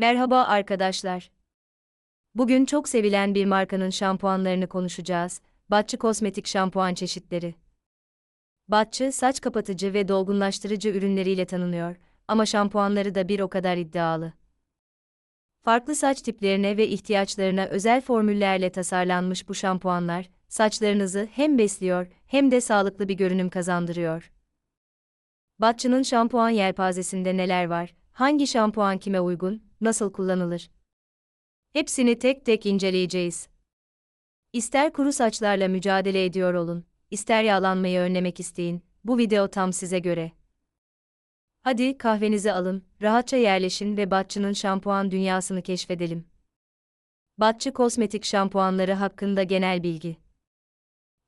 Merhaba arkadaşlar. Bugün çok sevilen bir markanın şampuanlarını konuşacağız. Batçı Kosmetik şampuan çeşitleri. Batçı, saç kapatıcı ve dolgunlaştırıcı ürünleriyle tanınıyor ama şampuanları da bir o kadar iddialı. Farklı saç tiplerine ve ihtiyaçlarına özel formüllerle tasarlanmış bu şampuanlar, saçlarınızı hem besliyor hem de sağlıklı bir görünüm kazandırıyor. Batçı'nın şampuan yelpazesinde neler var? Hangi şampuan kime uygun, nasıl kullanılır? Hepsini tek tek inceleyeceğiz. İster kuru saçlarla mücadele ediyor olun, ister yağlanmayı önlemek isteyin, bu video tam size göre. Hadi kahvenizi alın, rahatça yerleşin ve Batçı'nın şampuan dünyasını keşfedelim. Batçı Kosmetik şampuanları hakkında genel bilgi.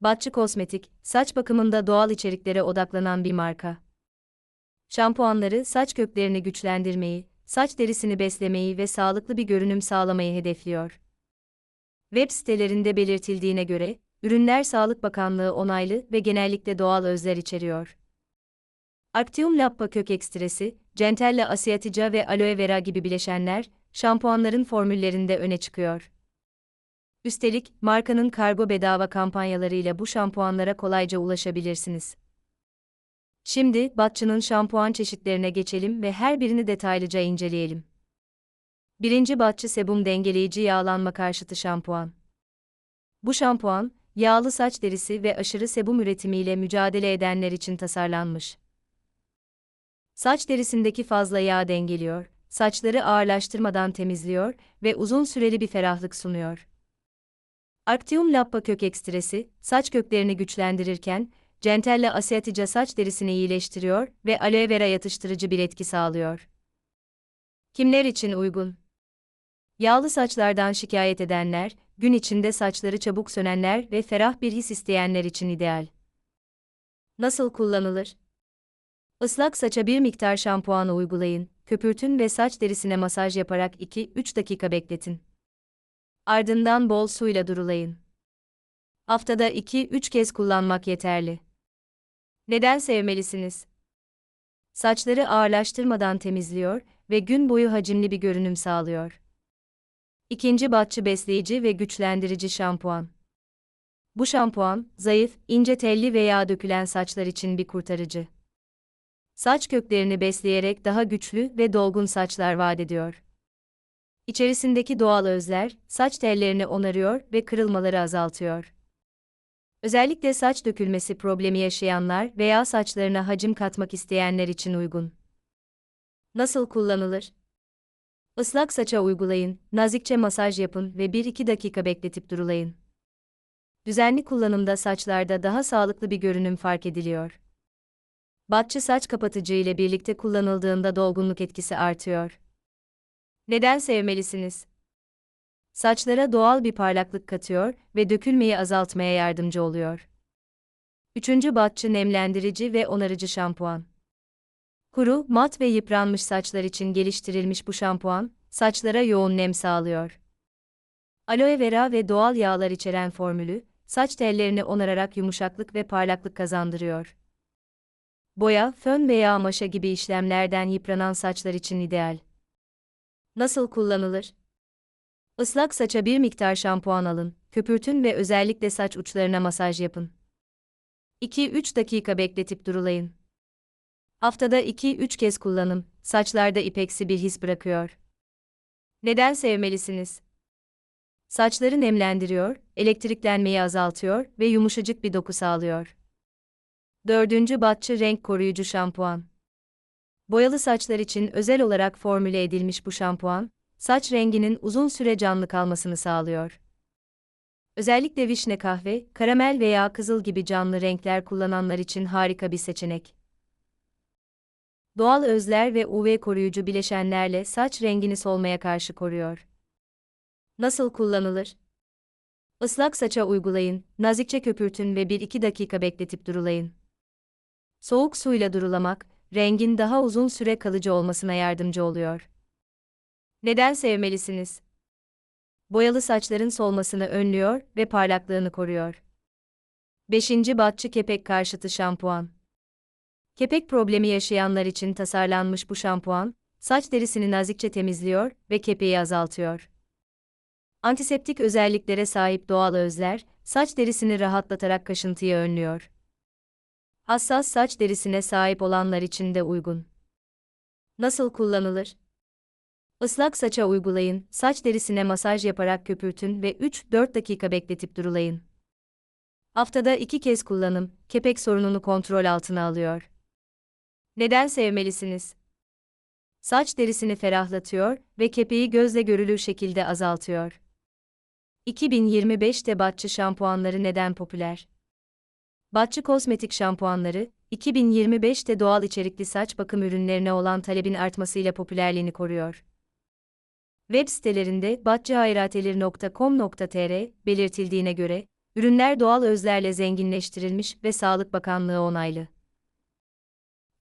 Batçı Kosmetik, saç bakımında doğal içeriklere odaklanan bir marka. Şampuanları saç köklerini güçlendirmeyi, saç derisini beslemeyi ve sağlıklı bir görünüm sağlamayı hedefliyor. Web sitelerinde belirtildiğine göre, ürünler Sağlık Bakanlığı onaylı ve genellikle doğal özler içeriyor. Actium Lappa kök ekstresi, Centella asiatica ve aloe vera gibi bileşenler, şampuanların formüllerinde öne çıkıyor. Üstelik, markanın kargo bedava kampanyalarıyla bu şampuanlara kolayca ulaşabilirsiniz. Şimdi, Batçı'nın şampuan çeşitlerine geçelim ve her birini detaylıca inceleyelim. 1. Batçı Sebum Dengeleyici Yağlanma Karşıtı Şampuan Bu şampuan, yağlı saç derisi ve aşırı sebum üretimiyle mücadele edenler için tasarlanmış. Saç derisindeki fazla yağ dengeliyor, saçları ağırlaştırmadan temizliyor ve uzun süreli bir ferahlık sunuyor. Actium Lappa kök ekstresi, saç köklerini güçlendirirken, Centella asiatica saç derisini iyileştiriyor ve aloe vera yatıştırıcı bir etki sağlıyor. Kimler için uygun? Yağlı saçlardan şikayet edenler, gün içinde saçları çabuk sönenler ve ferah bir his isteyenler için ideal. Nasıl kullanılır? Islak saça bir miktar şampuanı uygulayın, köpürtün ve saç derisine masaj yaparak 2-3 dakika bekletin. Ardından bol suyla durulayın. Haftada 2-3 kez kullanmak yeterli. Neden sevmelisiniz? Saçları ağırlaştırmadan temizliyor ve gün boyu hacimli bir görünüm sağlıyor. İkinci batçı besleyici ve güçlendirici şampuan. Bu şampuan, zayıf, ince telli veya dökülen saçlar için bir kurtarıcı. Saç köklerini besleyerek daha güçlü ve dolgun saçlar vaat ediyor. İçerisindeki doğal özler, saç tellerini onarıyor ve kırılmaları azaltıyor. Özellikle saç dökülmesi problemi yaşayanlar veya saçlarına hacim katmak isteyenler için uygun. Nasıl kullanılır? Islak saça uygulayın, nazikçe masaj yapın ve 1-2 dakika bekletip durulayın. Düzenli kullanımda saçlarda daha sağlıklı bir görünüm fark ediliyor. Batçı saç kapatıcı ile birlikte kullanıldığında dolgunluk etkisi artıyor. Neden sevmelisiniz? Saçlara doğal bir parlaklık katıyor ve dökülmeyi azaltmaya yardımcı oluyor. Üçüncü batçı nemlendirici ve onarıcı şampuan. Kuru, mat ve yıpranmış saçlar için geliştirilmiş bu şampuan, saçlara yoğun nem sağlıyor. Aloe vera ve doğal yağlar içeren formülü, saç tellerini onararak yumuşaklık ve parlaklık kazandırıyor. Boya, fön veya maşa gibi işlemlerden yıpranan saçlar için ideal. Nasıl kullanılır? Islak saça bir miktar şampuan alın, köpürtün ve özellikle saç uçlarına masaj yapın. 2-3 dakika bekletip durulayın. Haftada 2-3 kez kullanın, saçlarda ipeksi bir his bırakıyor. Neden sevmelisiniz? Saçları nemlendiriyor, elektriklenmeyi azaltıyor ve yumuşacık bir doku sağlıyor. Dördüncü Batçı Renk Koruyucu Şampuan Boyalı saçlar için özel olarak formüle edilmiş bu şampuan, saç renginin uzun süre canlı kalmasını sağlıyor. Özellikle vişne kahve, karamel veya kızıl gibi canlı renkler kullananlar için harika bir seçenek. Doğal özler ve UV koruyucu bileşenlerle saç rengini solmaya karşı koruyor. Nasıl kullanılır? Islak saça uygulayın, nazikçe köpürtün ve 1-2 dakika bekletip durulayın. Soğuk suyla durulamak, rengin daha uzun süre kalıcı olmasına yardımcı oluyor. Neden sevmelisiniz? Boyalı saçların solmasını önlüyor ve parlaklığını koruyor. 5. Batçı kepek karşıtı şampuan. Kepek problemi yaşayanlar için tasarlanmış bu şampuan, saç derisini nazikçe temizliyor ve kepeği azaltıyor. Antiseptik özelliklere sahip doğal özler, saç derisini rahatlatarak kaşıntıyı önlüyor. Hassas saç derisine sahip olanlar için de uygun. Nasıl kullanılır? Islak saça uygulayın, saç derisine masaj yaparak köpürtün ve 3-4 dakika bekletip durulayın. Haftada 2 kez kullanım, kepek sorununu kontrol altına alıyor. Neden sevmelisiniz? Saç derisini ferahlatıyor ve kepeği gözle görülür şekilde azaltıyor. 2025'te Batçı şampuanları neden popüler? Batçı kosmetik şampuanları, 2025'te doğal içerikli saç bakım ürünlerine olan talebin artmasıyla popülerliğini koruyor. Web sitelerinde batçıhayratelir.com.tr belirtildiğine göre, ürünler doğal özlerle zenginleştirilmiş ve Sağlık Bakanlığı onaylı.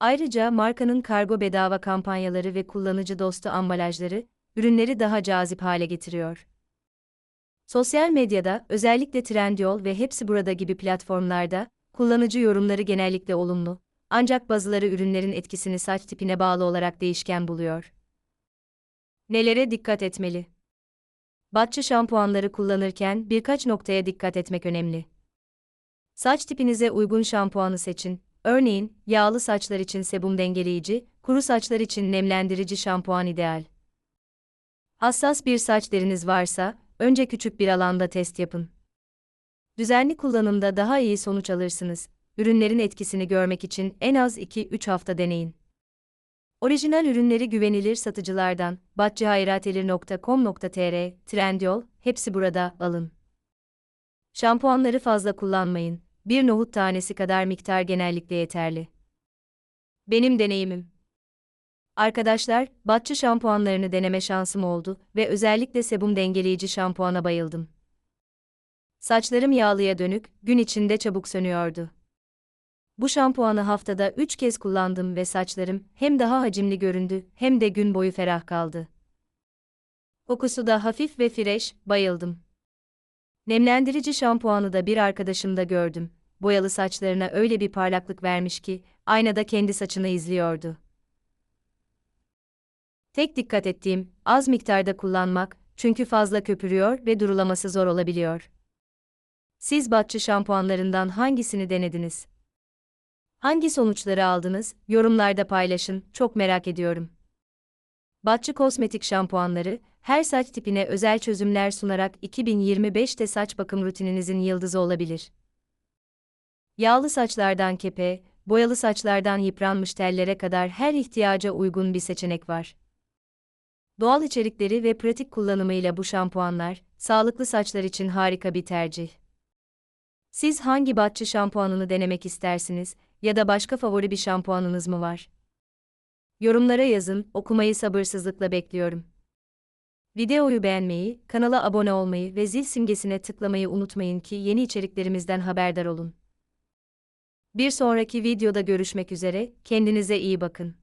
Ayrıca markanın kargo bedava kampanyaları ve kullanıcı dostu ambalajları, ürünleri daha cazip hale getiriyor. Sosyal medyada, özellikle Trendyol ve Hepsi Burada gibi platformlarda, kullanıcı yorumları genellikle olumlu, ancak bazıları ürünlerin etkisini saç tipine bağlı olarak değişken buluyor. Nelere dikkat etmeli? Batçı şampuanları kullanırken birkaç noktaya dikkat etmek önemli. Saç tipinize uygun şampuanı seçin. Örneğin, yağlı saçlar için sebum dengeleyici, kuru saçlar için nemlendirici şampuan ideal. Hassas bir saç deriniz varsa, önce küçük bir alanda test yapın. Düzenli kullanımda daha iyi sonuç alırsınız. Ürünlerin etkisini görmek için en az 2-3 hafta deneyin. Orijinal ürünleri güvenilir satıcılardan batçıhayratelir.com.tr, Trendyol, hepsi burada, alın. Şampuanları fazla kullanmayın. Bir nohut tanesi kadar miktar genellikle yeterli. Benim deneyimim. Arkadaşlar, Batçı şampuanlarını deneme şansım oldu ve özellikle sebum dengeleyici şampuana bayıldım. Saçlarım yağlıya dönük, gün içinde çabuk sönüyordu. Bu şampuanı haftada 3 kez kullandım ve saçlarım hem daha hacimli göründü hem de gün boyu ferah kaldı. Kokusu da hafif ve fresh, bayıldım. Nemlendirici şampuanı da bir arkadaşımda gördüm. Boyalı saçlarına öyle bir parlaklık vermiş ki aynada kendi saçını izliyordu. Tek dikkat ettiğim az miktarda kullanmak çünkü fazla köpürüyor ve durulaması zor olabiliyor. Siz Batçı şampuanlarından hangisini denediniz? Hangi sonuçları aldınız? Yorumlarda paylaşın, çok merak ediyorum. Batçı kosmetik şampuanları, her saç tipine özel çözümler sunarak 2025'te saç bakım rutininizin yıldızı olabilir. Yağlı saçlardan kepe, boyalı saçlardan yıpranmış tellere kadar her ihtiyaca uygun bir seçenek var. Doğal içerikleri ve pratik kullanımıyla bu şampuanlar, sağlıklı saçlar için harika bir tercih. Siz hangi batçı şampuanını denemek istersiniz ya da başka favori bir şampuanınız mı var? Yorumlara yazın, okumayı sabırsızlıkla bekliyorum. Videoyu beğenmeyi, kanala abone olmayı ve zil simgesine tıklamayı unutmayın ki yeni içeriklerimizden haberdar olun. Bir sonraki videoda görüşmek üzere, kendinize iyi bakın.